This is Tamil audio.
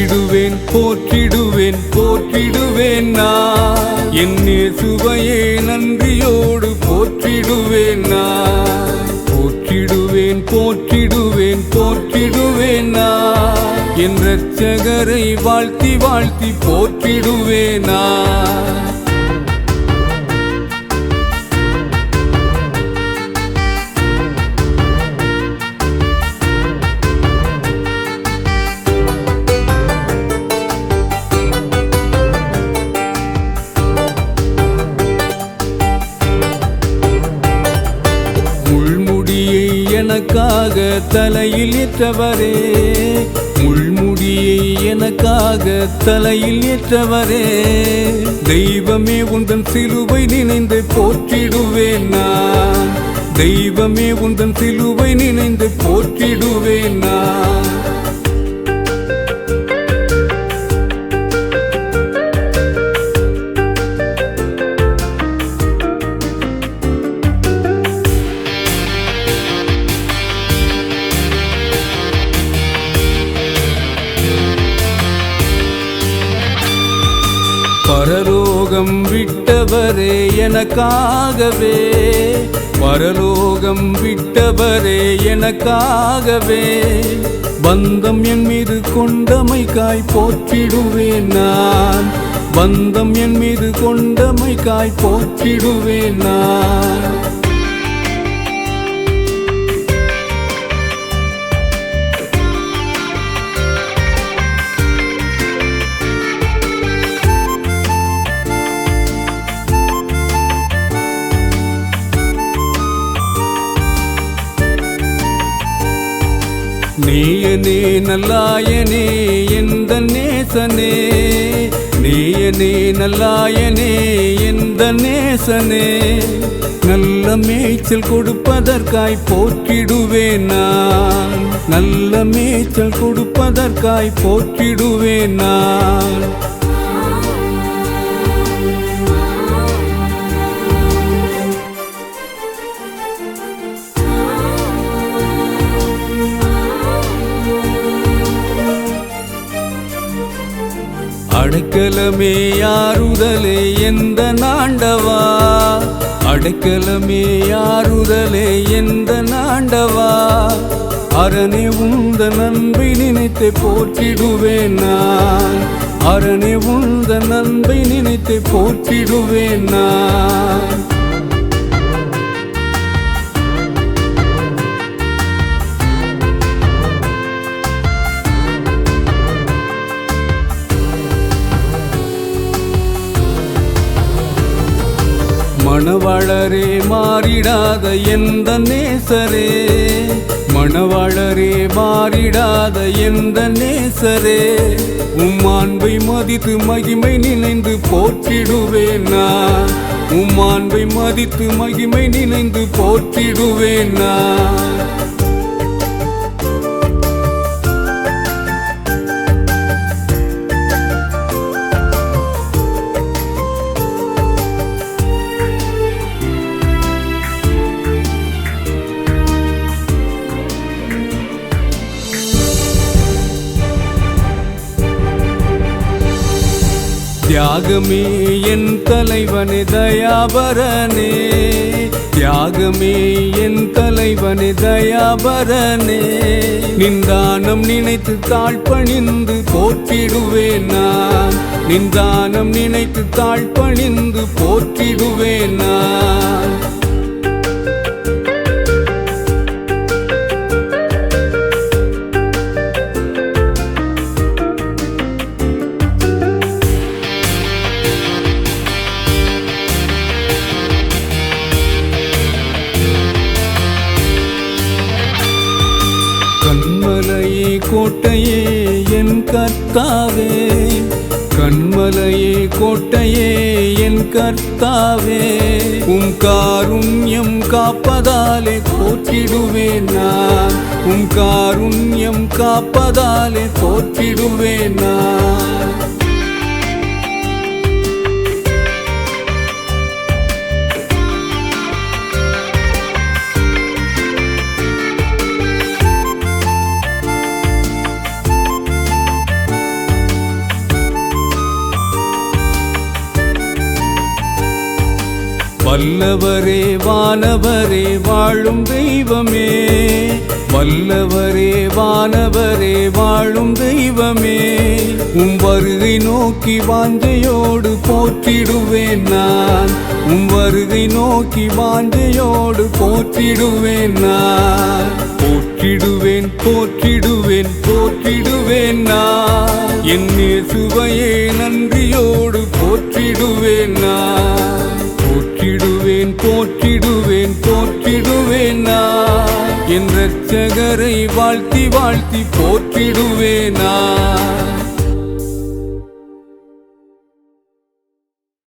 போற்றிடுவேன் போற்றிடுவேன் போற்றிடுவேன் நான் என்னே சுவையே நன்றியோடு போற்றிடுவேன் நான் போற்றிடுவேன் போற்றிடுவேன் போற்றிடுவேன் நான் என் ரச்சகரை வாழ்த்தி வாழ்த்தி போற்றிடுவேன் எனக்காக தலையில் ஏற்றவரே முள்முடியை எனக்காக தலையில் ஏற்றவரே தெய்வமே உந்தன் சிலுவை நினைந்து போற்றிடுவேன் நான். தெய்வமே உந்தன் சிலுவை நினைந்து போற்றிடுவேன் நான். விட்டவரே எனக்காகவே. பரலோகம் விட்டவரே எனக்காகவே. பந்தம் என் மீது கொண்டமைக்காய் போற்றிடுவேன் நான். பந்தம் என் மீது கொண்டமைக்காய் போற்றிடுவேன் நான். நீயனே நல்லாயனே எந்த நேசனே. நீயனே நல்லாயனே எந்த நேசனே. நல்ல மேய்ச்சல் கொடுப்பதற்காய் போற்றிடுவேன் நான். நல்ல மேய்ச்சல் கொடுப்பதற்காய் போற்றிடுவேன் நான். அடைக்கலமே யாருதலே எந்த நாண்டவா? அடைக்கலமே யாருதலே எந்த நாண்டவா? அரணே உந்த நன்பை நினைத்து போற்றிடுவேன் நான். அரணே உந்த நன்பை நினைத்து போற்றிடுவேன் நான். மணவாளரே மாறிடாத எந்த நேசரே. மணவாளரே மாறிடாத எந்த நேசரே. உம் மதித்து மகிமை நினைந்து போற்றிடுவேன். நான் உம் மதித்து மகிமை நினைந்து போற்றிடுவேன். நான் தியாகமே என் தலைவனே தயாபரனே. தியாகமே என் தலைவனே தயாபரனே. நின்றானம் நினைத்து தாழ்பணிந்து போற்றிடுவேன் நான். நின்றானம் நினைத்து தாழ்பணிந்து போற்றிடுவேன் நான். கோட்டையே என் கர்த்தாவே. கண்மலையே கோட்டையே என் கர்த்தாவே. உம் காருண்யம் காப்பதாலே போற்றிடுவேன் நான். உம் காருண்யம் காப்பதாலே போற்றிடுவேன் நான். வல்லவரே வானவரே வாழும் தெய்வமே. வல்லவரே வானவரே வாழும் தெய்வமே. உம் வருகை நோக்கி வாஞ்சையோடு போற்றிடுவேன் நான். உம் வருகை நோக்கி வாஞ்சையோடு போற்றிடுவேன் நான். போற்றிடுவேன் போற்றிடுவேன் போற்றிடுவேன் நான். என் சுவையே போற்றுவேன் போற்றிடுவேன் நான். என் ரட்சகரை வாழ்த்தி வாழ்த்தி போற்றிடுவேனா